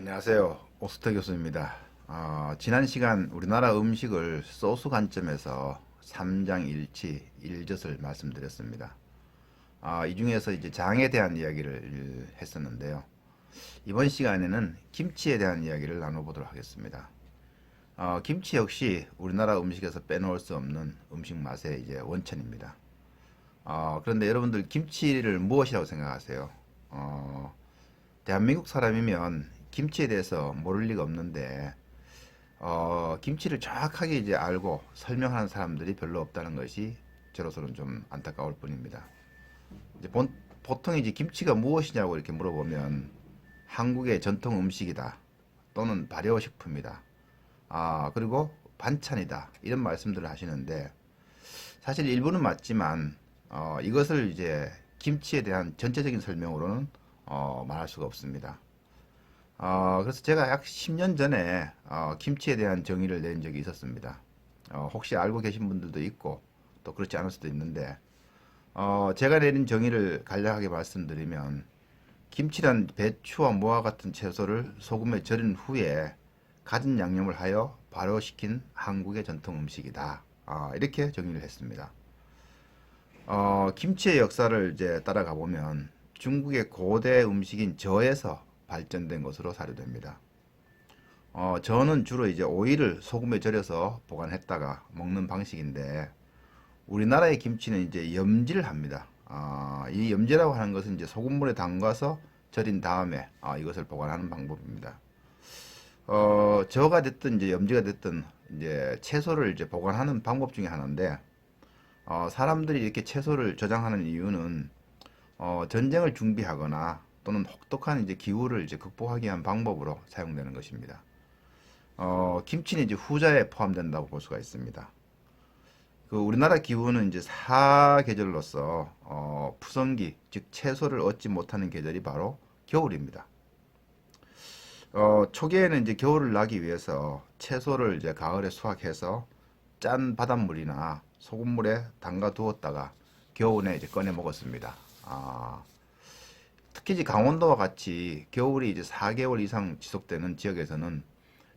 안녕하세요. 오스터 교수입니다. 어, 지난 시간 우리나라 음식을 소스 관점에서 삼장일치, 일젓을 말씀드렸습니다. 아, 이 중에서 이제 장에 대한 이야기를 했었는데요. 이번 시간에는 김치에 대한 이야기를 나눠보도록 하겠습니다. 어, 김치 역시 우리나라 음식에서 빼놓을 수 없는 음식 맛의 이제 원천입니다. 어, 그런데 여러분들 김치를 무엇이라고 생각하세요? 어, 대한민국 사람이면 김치에 대해서 모를 리가 없는데 어, 김치를 정확하게 이제 알고 설명하는 사람들이 별로 없다는 것이 저로서는 좀 안타까울 뿐입니다. 이제 본, 보통 이제 김치가 무엇이냐고 이렇게 물어보면 한국의 전통 음식이다 또는 발효식품이다 아 그리고 반찬이다 이런 말씀들을 하시는데 사실 일부는 맞지만 어, 이것을 이제 김치에 대한 전체적인 설명으로는 어, 말할 수가 없습니다. 어, 그래서 제가 약 10년 전에 어, 김치에 대한 정의를 낸 적이 있었습니다. 어, 혹시 알고 계신 분들도 있고 또 그렇지 않을 수도 있는데 어, 제가 내린 정의를 간략하게 말씀드리면 김치란 배추와 무와 같은 채소를 소금에 절인 후에 갖은 양념을 하여 발효시킨 한국의 전통 음식이다. 아, 이렇게 정의를 했습니다. 어, 김치의 역사를 이제 따라가 보면 중국의 고대 음식인 저에서 발전된 것으로 사료됩니다. 어, 저는 주로 이제 오이를 소금에 절여서 보관했다가 먹는 방식인데 우리나라의 김치는 이제 염지를 합니다. 아, 이 염지라고 하는 것은 이제 소금물에 담가서 절인 다음에 아, 이것을 보관하는 방법입니다. 어, 저가 됐든 이제 염지가 됐든 이제 채소를 이제 보관하는 방법 중에 하나인데 어, 사람들이 이렇게 채소를 저장하는 이유는 어, 전쟁을 준비하거나 또는 혹독한 이제 기후를 이제 극복하기 위한 방법으로 사용되는 것입니다. 어, 김치는 이제 후자에 포함된다고 볼 수가 있습니다. 그 우리나라 기후는 이제 사계절로서 어, 푸성기 즉 채소를 얻지 못하는 계절이 바로 겨울입니다. 어, 초기에는 이제 겨울을 나기 위해서 채소를 이제 가을에 수확해서 짠 바닷물이나 소금물에 담가 두었다가 겨울에 이제 꺼내 먹었습니다. 아, 특히 강원도와 같이 겨울이 이제 4개월 이상 지속되는 지역에서는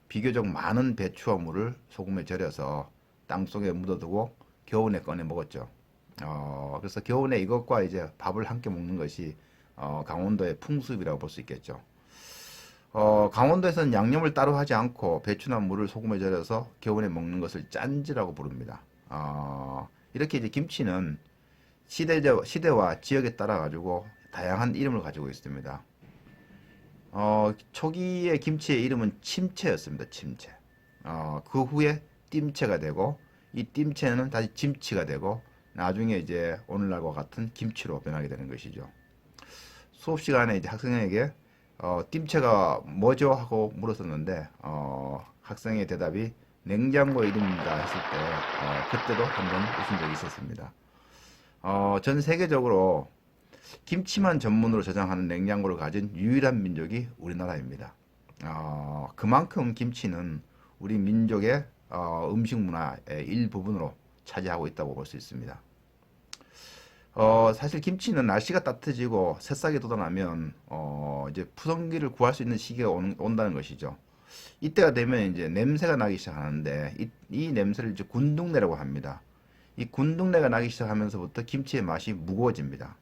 비교적 많은 배추와 물을 소금에 절여서 땅속에 묻어두고 겨울에 꺼내 먹었죠. 어, 그래서 겨울에 이것과 이제 밥을 함께 먹는 것이 어, 강원도의 풍습이라고 볼 수 있겠죠. 어, 강원도에서는 양념을 따로 하지 않고 배추나 물을 소금에 절여서 겨울에 먹는 것을 짠지라고 부릅니다. 어, 이렇게 이제 김치는 시대, 시대와 지역에 따라 가지고 다양한 이름을 가지고 있습니다. 어, 초기의 김치의 이름은 침채였습니다. 침채. 어, 그 후에 띰채가 되고 이 띰채는 다시 김치가 되고 나중에 이제 오늘날과 같은 김치로 변하게 되는 것이죠. 수업 시간에 이제 학생에게 어, 띰채가 뭐죠? 하고 물었었는데 어, 학생의 대답이 냉장고 이름입니다 했을 때 어, 그때도 한번 웃은 적이 있었습니다. 어, 전 세계적으로 김치만 전문으로 저장하는 냉장고를 가진 유일한 민족이 우리나라입니다. 어, 그만큼 김치는 우리 민족의 어, 음식 문화의 일부분으로 차지하고 있다고 볼 수 있습니다. 어, 사실 김치는 날씨가 따뜻해지고 새싹이 돋아나면 어, 이제 푸성기를 구할 수 있는 시기가 온, 온다는 것이죠. 이때가 되면 이제 냄새가 나기 시작하는데 이, 이 냄새를 이제 군둥내라고 합니다. 이 군둥내가 나기 시작하면서부터 김치의 맛이 무거워집니다.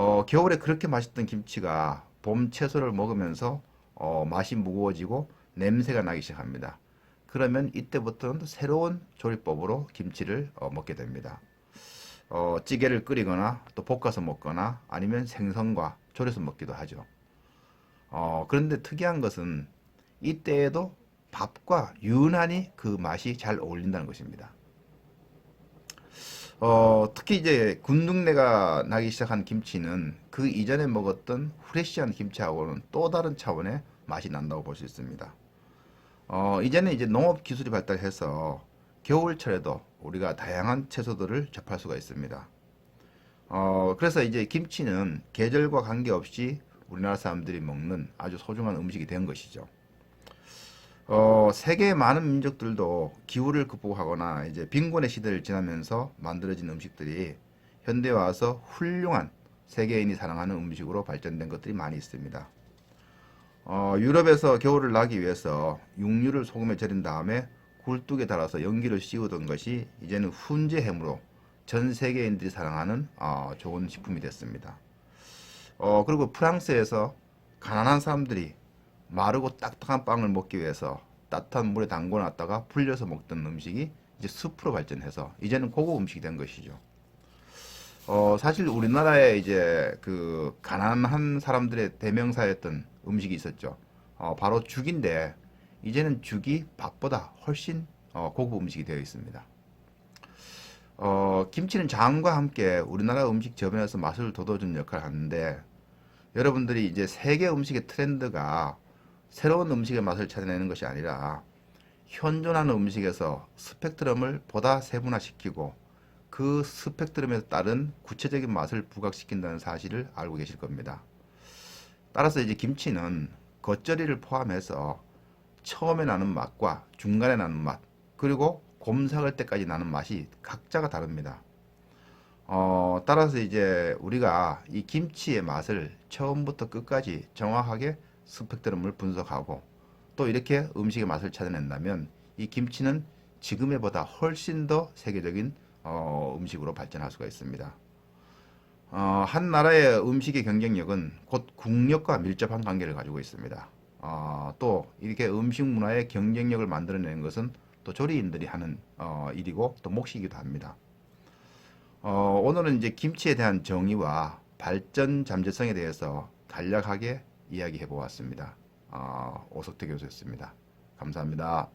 어, 겨울에 그렇게 맛있던 김치가 봄 채소를 먹으면서 어, 맛이 무거워지고 냄새가 나기 시작합니다. 그러면 이때부터는 새로운 조리법으로 김치를 어, 먹게 됩니다. 어, 찌개를 끓이거나 또 볶아서 먹거나 아니면 생선과 졸여서 먹기도 하죠. 어, 그런데 특이한 것은 이때에도 밥과 유난히 그 맛이 잘 어울린다는 것입니다. 어, 특히 이제 군둥내가 나기 시작한 김치는 그 이전에 먹었던 후레쉬한 김치하고는 또 다른 차원의 맛이 난다고 볼 수 있습니다. 어, 이제는 이제 농업 기술이 발달해서 겨울철에도 우리가 다양한 채소들을 접할 수가 있습니다. 어, 그래서 이제 김치는 계절과 관계없이 우리나라 사람들이 먹는 아주 소중한 음식이 된 것이죠. 어, 세계의 많은 민족들도 기후를 극복하거나 이제 빈곤의 시대를 지나면서 만들어진 음식들이 현대에 와서 훌륭한 세계인이 사랑하는 음식으로 발전된 것들이 많이 있습니다. 어, 유럽에서 겨울을 나기 위해서 육류를 소금에 절인 다음에 굴뚝에 달아서 연기를 씌우던 것이 이제는 훈제 햄으로 전 세계인들이 사랑하는 어, 좋은 식품이 됐습니다. 어, 그리고 프랑스에서 가난한 사람들이 마르고 딱딱한 빵을 먹기 위해서 따뜻한 물에 담궈 놨다가 불려서 먹던 음식이 이제 숲으로 발전해서 이제는 고급 음식이 된 것이죠. 어, 사실 우리나라에 이제 그 가난한 사람들의 대명사였던 음식이 있었죠. 어, 바로 죽인데 이제는 죽이 밥보다 훨씬 어, 고급 음식이 되어 있습니다. 어, 김치는 장과 함께 우리나라 음식 저변에서 맛을 돋워주는 역할을 하는데 여러분들이 이제 세계 음식의 트렌드가 새로운 음식의 맛을 찾아내는 것이 아니라 현존하는 음식에서 스펙트럼을 보다 세분화시키고 그 스펙트럼에 따른 구체적인 맛을 부각시킨다는 사실을 알고 계실 겁니다. 따라서 이제 김치는 겉절이를 포함해서 처음에 나는 맛과 중간에 나는 맛 그리고 곰삭을 때까지 나는 맛이 각자가 다릅니다. 어, 따라서 이제 우리가 이 김치의 맛을 처음부터 끝까지 정확하게 스펙트럼을 분석하고 또 이렇게 음식의 맛을 찾아낸다면 이 김치는 지금의 보다 훨씬 더 세계적인 어, 음식으로 발전할 수가 있습니다. 어, 한 나라의 음식의 경쟁력은 곧 국력과 밀접한 관계를 가지고 있습니다. 어, 또 이렇게 음식 문화의 경쟁력을 만들어내는 것은 또 조리인들이 하는 어, 일이고 또 몫이기도 합니다. 어, 오늘은 이제 김치에 대한 정의와 발전 잠재성에 대해서 간략하게 이야기해 보았습니다. 어, 오석태 교수였습니다. 감사합니다.